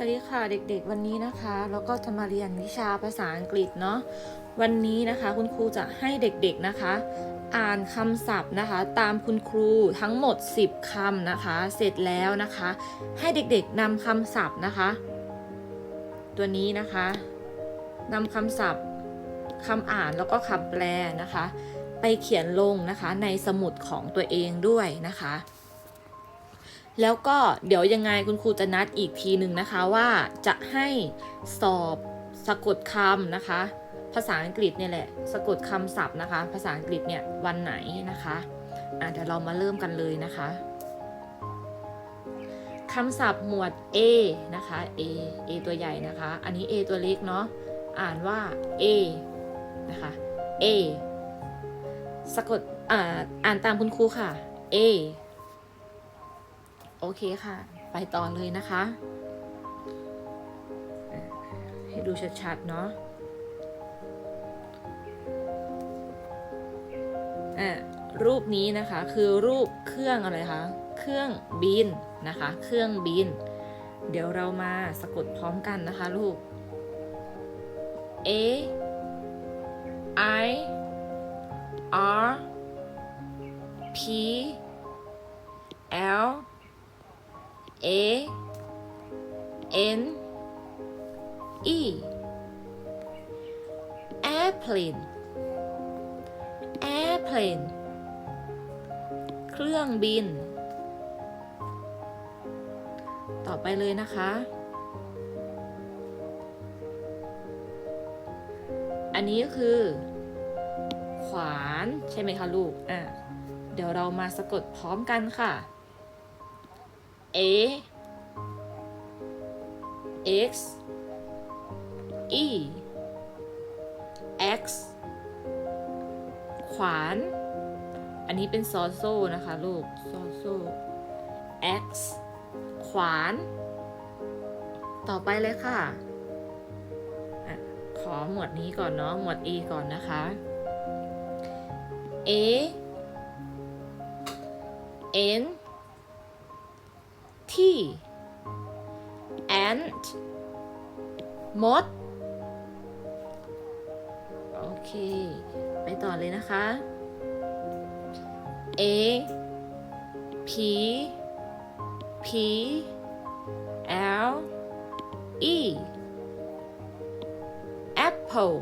สวัสดีค่ะเด็กๆวันนี้นะคะเราก็จะมาเรียนวิชาภาษาอังกฤษเนาะวันนี้นะคะคุณครูจะให้เด็กๆนะคะ อ่านคำศัพท์นะคะ ตามคุณครูทั้งหมด 10คำนะคะ เสร็จแล้วนะคะ ให้เด็กๆนำคำศัพท์นะคะ ตัวนี้นะคะนำคำศัพท์คำอ่านแล้วก็คำแปลนะคะ ไปเขียนลงนะคะในสมุดของตัวเองด้วยนะคะ แล้วก็เดี๋ยวยังไงคุณครูจะนัดอีกทีหนึ่งนะคะว่าจะให้สอบสะกดคำนะคะ ภาษาอังกฤษเนี่ยแหละ สะกดคำศัพท์นะคะ ภาษาอังกฤษเนี่ยวันไหนนะคะอะเดี๋ยวเรามาเริ่มกันเลยนะคะคำศัพท์หมวด A นะคะ A A ตัวใหญ่นะคะ อันนี้ A ตัวเล็กเนาะอ่านว่า A นะคะ A สะกดอ่าอ่านตามคุณครูค่ะ A โอเคค่ะ ไปต่อเลยนะคะ ให้ดูชัดๆเนาะอะรูปนี้นะคะคือรูปเครื่องอะไรคะ เครื่องบินนะคะ เครื่องบิน เดี๋ยวเรามาสะกดพร้อมกันนะคะลูก A I R P L A N E airplane airplane เครื่องบิน ต่อไปเลยนะคะ อันนี้ก็คือ ขวาน ใช่ไหมคะลูก อะ เดี๋ยวเรามาสะกดพร้อมกันค่ะ A X E X ขวาน อันนี้เป็นซอโซ่นะคะลูก ซอโซ่ X ขวาน ต่อไปเลยค่ะอะขอหมวดนี้ก่อนเนาะ หมวด E ก่อนนะคะ A N T ant มด โอเค ไปต่อเลยนะคะ A P P L E apple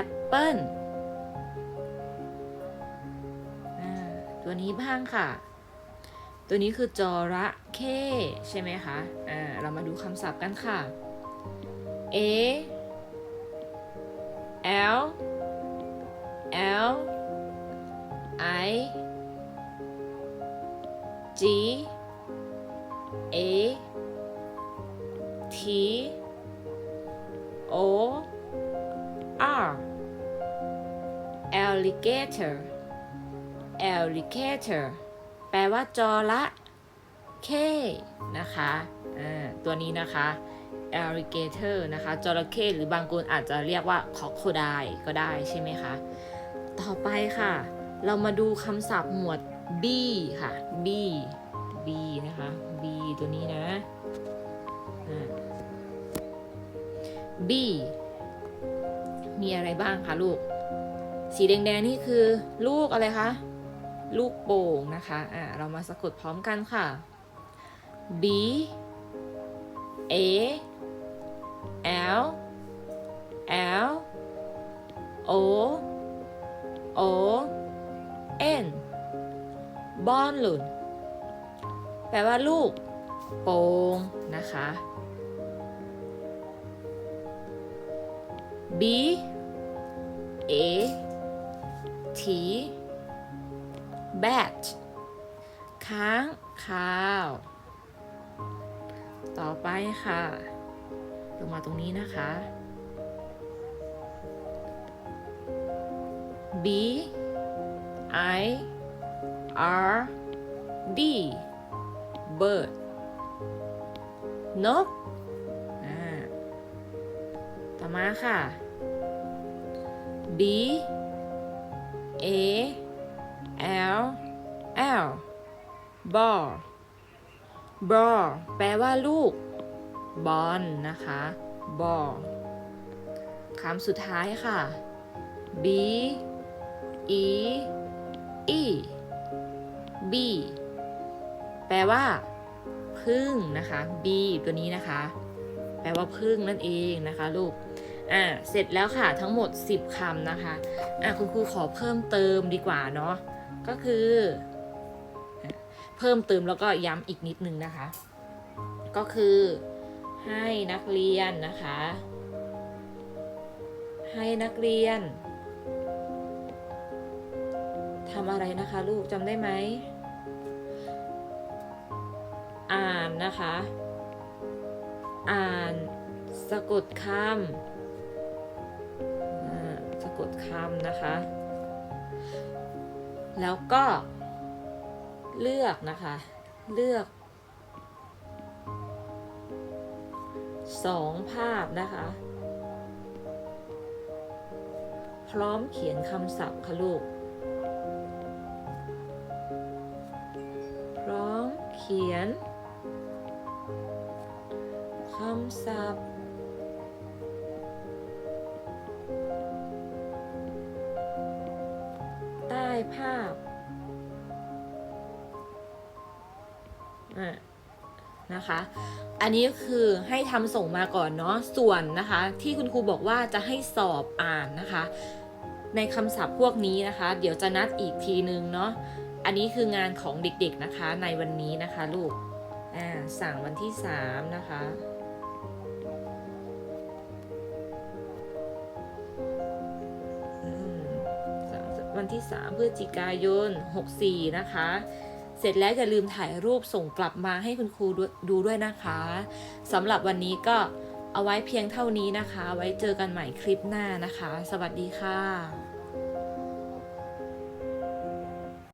apple ตัวนี้บ้างค่ะ ตัวนี้คือจระเข้ใช่ไหมคะอ่าเรามาดูคำศัพท์กันค่ะ A L L I G A T O R alligator alligator แปลว่าจระเข้นะคะตัวนี้นะคะ alligator นะคะจระเข้หรือบางคนอาจจะเรียกว่า crocodile ก็ได้ใช่ไหมคะ ต่อไปค่ะ เรามาดูคำศัพท์หมวด B ค่ะ B B นะคะ B ตัวนี้นะ B มีอะไรบ้างคะลูก สีแดงๆนี่คือลูกอะไรคะ ลูกโป่งนะคะอ่าเรามาสะกดพร้อมกันค่ะ B A L L O O N บอลลูนแปลว่าลูกโป่งนะคะ B A T bat ค้างคาว ต่อไปค่ะ ลงมาตรงนี้นะคะ B I R D bird นกต่อมาค่ะ B A L L ball ball แปลว่าลูก บอลนะคะ ball คำสุดท้ายค่ะ b e e b แปลว่าพึ่งนะคะ b ตัวนี้นะคะ แปลว่าพึ่งนั่นเองนะคะลูก อ่า เสร็จแล้วค่ะทั้งหมด 10คำนะคะ อะคุณครูขอเพิ่มเติมดีกว่าเนาะ ก็คือ เพิ่มเติมแล้วก็ย้ำอีกนิดนึงนะคะ ก็คือให้นักเรียนนะคะ ให้นักเรียนทำอะไรนะคะ ลูกจำได้ไหม อ่านนะคะ อ่านสะกดคำสะกดคำนะคะ แล้วก็เลือกนะคะ เลือกสองภาพนะคะ พร้อมเขียนคำศัพท์ค่ะลูก พร้อมเขียนคำศัพท์ ภาพอะนะคะ อันนี้คือให้ทำส่งมาก่อนเนาะ ส่วนนะคะ ที่คุณครูบอกว่าจะให้สอบอ่านนะคะ ในคำศัพท์พวกนี้นะคะ เดี๋ยวจะนัดอีกทีนึงเนาะ อันนี้คืองานของเด็กๆนะคะในวันนี้นะคะลูก อ่าสั่งวันที่ 3 นะคะ วันที่ 3 พฤศจิกายน 64 นะคะ เสร็จแล้วอย่าลืมถ่ายรูปส่งกลับมาให้คุณครูดูด้วยนะคะสำหรับวันนี้ก็เอาไว้เพียงเท่านี้นะคะ ไว้เจอกันใหม่คลิปหน้านะคะ สวัสดีค่ะ